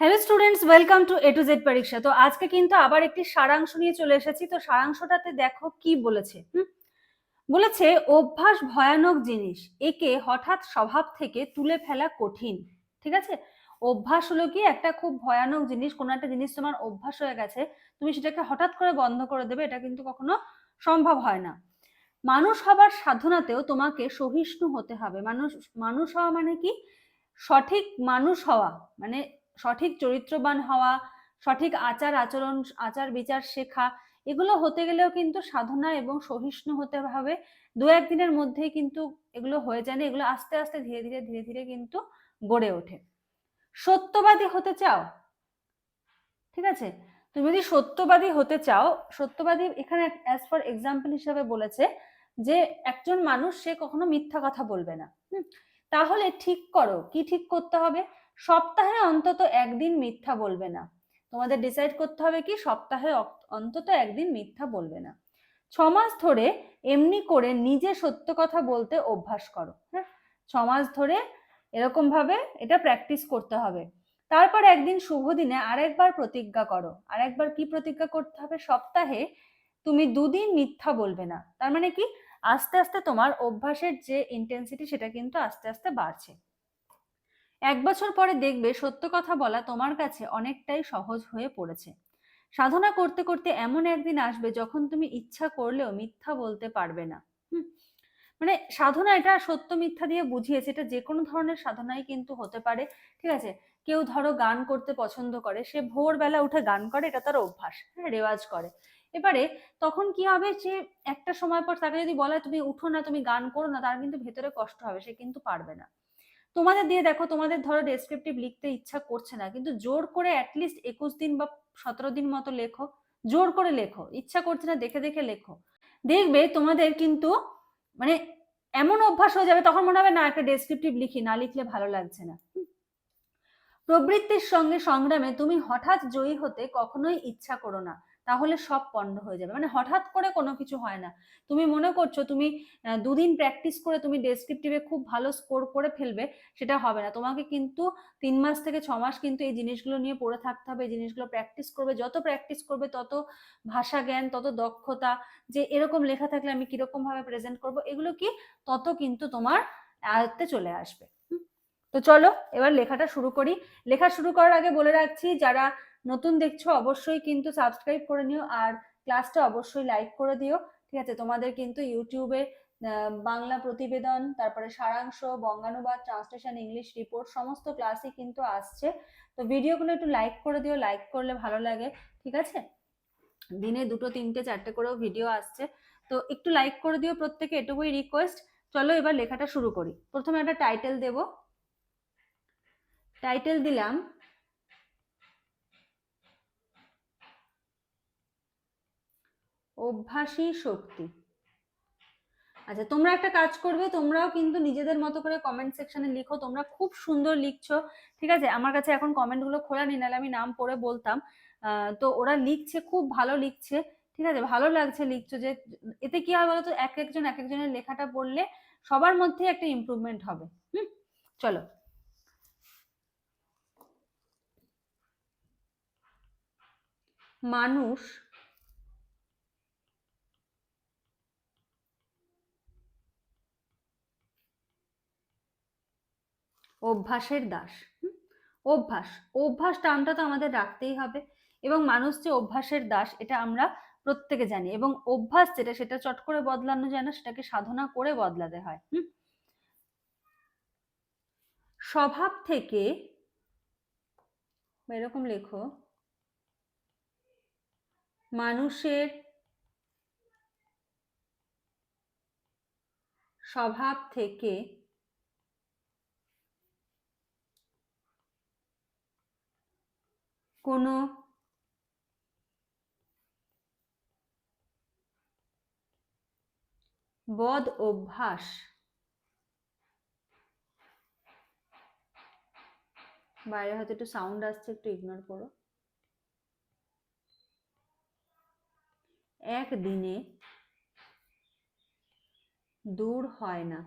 Hello students welcome to A to Z পরীক্ষা তো আজকে কিন্তু আবার একটি সারাংশ নিয়ে চলে এসেছি। তো সারাংশটাতে দেখো কি বলেছে? বলেছে, অভ্যাস ভয়ানক জিনিস, একে হঠাৎ স্বভাব থেকে তুলে ফেলা কঠিন, ঠিক আছে? অভ্যাস হলো কি একটা খুব ভয়ানক জিনিস, কোনো একটা জিনিস তোমার অভ্যাস হয়ে গেছে, তুমি সেটাকে হঠাৎ করে বন্ধ করে দেবে, এটা কিন্তু কখনো সম্ভব হয় না। মানুষ হবার সাধনাতেও তোমাকে সহিষ্ণু হতে হবে। মানুষ মানুষ হওয়া মানে কি? সঠিক মানুষ হওয়া মানে সঠিক চরিত্রবান হওয়া, সঠিক আচার আচরণ, আচার বিচার শেখা, এগুলো হতে গেলেও কিন্তু সাধনা এবং সহিষ্ণু হতে হবে। দু একদিনের মধ্যেই কিন্তু এগুলো হয়ে যায় না, এগুলো আস্তে আস্তে ধীরে ধীরে ধীরে ধীরে কিন্তু গড়ে ওঠে। সত্যবাদী হতে চাও? ঠিক আছে? তুমি যদি সত্যবাদী হতে চাও, সত্যবাদী এখানে অ্যাজ ফর এক্সাম্পল হিসাবে বলেছে যে, একজন মানুষ সে কখনো মিথ্যা কথা বলবে না। তাহলে ঠিক করো। কি ঠিক করতে হবে? সপ্তাহে অন্তত একদিন মিথ্যা বলবে না। তোমাদের ডিসাইড করতে হবে কি, সপ্তাহে অন্তত একদিন মিথ্যা বলবে না। ছমাস ধরে এমনি করে নিজে সত্য কথা বলতে অভ্যাস করো হ্যাঁ? ছমাস ধরে এরকম ভাবে এটা প্র্যাকটিস করতে হবে। তারপর একদিন শুভ দিনে আরেকবার প্রতিজ্ঞা করো। আরেকবার কি প্রতিজ্ঞা করতে হবে? সপ্তাহে তুমি দুদিন মিথ্যা বলবে না। তার মানে কি? আস্তে আস্তে তোমার অভ্যাসের যে ইন্টেন্সিটি সেটা কিন্তু আস্তে আস্তে বাড়ছে। এক বছর পরে দেখবে সত্য কথা বলা তোমার কাছে অনেকটাই সহজ হয়ে পড়েছে। সাধনা করতে করতে এমন একদিন আসবে যখন তুমি ইচ্ছা করলেও মিথ্যা বলতে পারবে না। মানে সাধনা এটা সত্য মিথ্যা দিয়ে বুঝিয়েছে, এটা যে কোনো ধরনের সাধনাই কিন্তু হতে পারে, ঠিক আছে? কেউ ধরো গান করতে পছন্দ করে, সে ভোরবেলা উঠে গান করে, এটা তার অভ্যাস হ্যাঁ রেওয়াজ করে। এবারে তখন কি হবে যে একটা সময় পর তাকে যদি বলা তুমি উঠো না, তুমি গান করো না, তার কিন্তু ভেতরে কষ্ট হবে, সে কিন্তু পারবে না। তোমাদের দিয়ে দেখো, তোমাদের ধরো ডেসক্রিপটিভ লিখতে ইচ্ছা করছে না, কিন্তু জোর করে অ্যাটলিস্ট একুশ দিন বা সতেরো দিন মতো লেখো, জোর করে লেখো, ইচ্ছা করছে না দেখে দেখে লেখো। দেখবে তোমাদের কিন্তু মানে এমন অভ্যাস হয়ে যাবে, তখন মনে হবে না একটা ডেসক্রিপটিভ লিখি, না লিখলে ভালো লাগছে না। প্রবৃত্তির সঙ্গে সংগ্রামে তুমি হঠাৎ জয়ী হতে কখনোই ইচ্ছা করো না। তাহলে সব পণ্ড হয়ে যাবে। মানে হঠাৎ করে কোনো কিছু হয় না। তুমি মনে করছ তুমি দুদিন প্র্যাকটিস করে তুমি ডেসক্রিপটিভে খুব ভালো স্কোর করে ফেলবে, সেটা হবে না। তোমাকে কিন্তু তিন মাস থেকে ছ মাস কিন্তু এই জিনিসগুলো নিয়ে পড়ে থাকতে হবে। এই জিনিসগুলো প্র্যাকটিস করবে। যত প্র্যাকটিস করবে, তত ভাষা জ্ঞান, তত দক্ষতা, যে এরকম লেখা থাকলে আমি কীরকম ভাবে প্রেজেন্ট করব, এগুলো কি তত কিন্তু তোমার আয়ত্তে চলে আসবে। তো চলো, এবার লেখাটা শুরু করি। লেখা শুরু করার আগে বলে রাখছি, যারা নতুন দেখছ অবশ্যই কিন্তু সাবস্ক্রাইব করে নিও আর ক্লাসটা অবশ্যই লাইক করে দিও, ঠিক আছে? তোমাদের কিন্তু ইউটিউবে বাংলা প্রতিবেদন, তারপরে সারাংশ, বঙ্গানুবাদ ট্রান্সলেশন ইংলিশ রিপোর্ট সমস্ত ক্লাসই কিন্তু আসছে। তো ভিডিওগুলো একটু লাইক করে দিও লাইক করলে ভালো লাগে, ঠিক আছে? দিনে দুটো, তিনটে, চারটে করেও ভিডিও আসছে। তো একটু লাইক করে দিও প্রত্যেকে, এটুকুই রিকোয়েস্ট চলো এবার লেখাটা শুরু করি। প্রথমে একটা টাইটেল দেব। টাইটেল দিলাম অভ্যাসী শক্তি। আচ্ছা তোমরা একটা কাজ করবে, তোমরাও কিন্তু নিজেদের মতো করে কমেন্ট সেকশনে লিখো, তোমরা খুব সুন্দর লিখছো, ঠিক আছে? আমার কাছে এখন কমেন্টগুলো খোলা নেই, নাহলে আমি নাম পড়ে বলতাম। তো ওরা লিখছে, খুব ভালো লিখছে, ঠিক আছে? ভালো লাগছে লিখছো যে, এতে কি হয় বলতো? এক একজন, এক একজনের লেখাটা পড়লে সবার মধ্যে একটা ইমপ্রুভমেন্ট হবে। হুম? চলো। মানুষ অভ্যাসের দাস? অভ্যাস অভ্যাস টার্মটা তো আমাদের রাখতেই হবে এবং মানুষ যে অভ্যাসের দাস এটা আমরা প্রত্যেকে জানি এবং অভ্যাস যেটা সেটা চট করে বদলানো যায় না, সেটাকে সাধনা করে বদলাতে হয়, হুম? স্বভাব থেকে, এরকম লেখো, মানুষের স্বভাব থেকে কোনো বদ অভ্যাস বাইরে হয়তো একটু সাউন্ড আসছে, একটু ইগনোর করো। একদিনে দূর হয় না।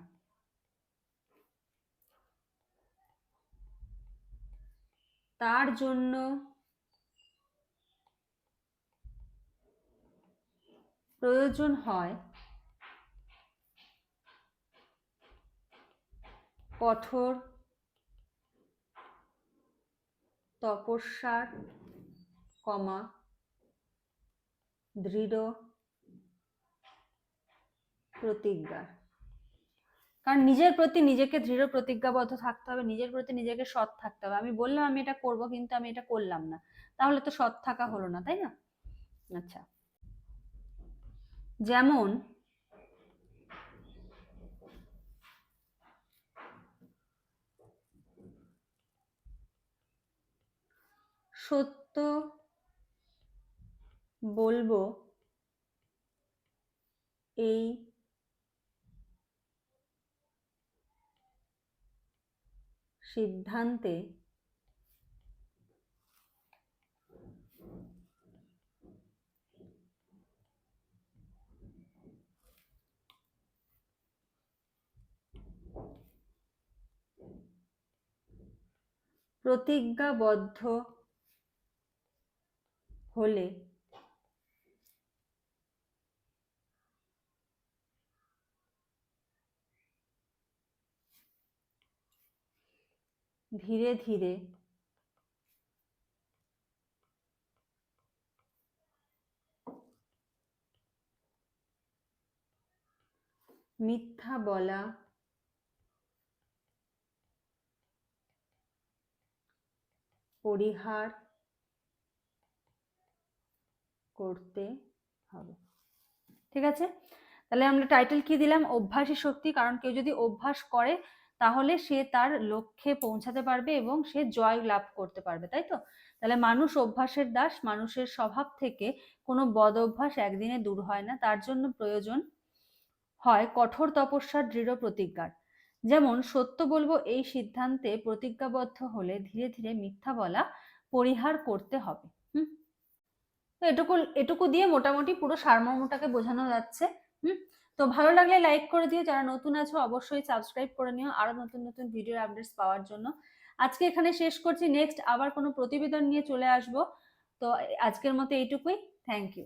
তার জন্য প্রয়োজন হয় কঠোর তপস্যার কমা, দৃঢ় প্রতিজ্ঞার কারণ নিজের প্রতি নিজেকে দৃঢ় প্রতিজ্ঞাবদ্ধ থাকতে হবে, নিজের প্রতি নিজেকে সৎ থাকতে হবে। আমি বললাম আমি এটা করব কিন্তু আমি এটা করলাম না। তাহলে তো সৎ থাকা হলো না, তাই না? আচ্ছা। যেমন সত্য বলব এই সিদ্ধান্তে প্রতিজ্ঞাবদ্ধ হলে ধীরে ধীরে মিথ্যা বলা পরিহার করতে হবে। ঠিক আছে? তাহলে আমরা টাইটেল কি দিলাম? অভ্যাসী শক্তি। কারণ কেউ যদি অভ্যাস করে, তাহলে সে তার লক্ষ্যে পৌঁছাতে পারবে এবং সে জয় লাভ করতে পারবে, তাই তো? তাহলে মানুষ অভ্যাসের দাস, মানুষের স্বভাব থেকে কোনো বদ অভ্যাস একদিনে দূর হয় না। তার জন্য প্রয়োজন হয় কঠোর তপস্যার দৃঢ় প্রতিজ্ঞার। যেমন, সত্য বলব এই সিদ্ধান্তে প্রতিজ্ঞাবদ্ধ হলে ধীরে ধীরে মিথ্যা বলা পরিহার করতে হবে। হুম? তো এটুকু এটুকু দিয়ে মোটামুটি পুরো সারমর্মটাকে বোঝানো যাচ্ছে। হুম? তো ভালো লাগলে লাইক করে দিও। যারা নতুন আছো, অবশ্যই সাবস্ক্রাইব করে নিও আরও নতুন নতুন ভিডিও আপডেটস পাওয়ার জন্য। আজকে এখানে শেষ করছি। নেক্সট আবার কোনো প্রতিবেদন নিয়ে চলে আসব। তো আজকের মতো এইটুকুই। Thank you.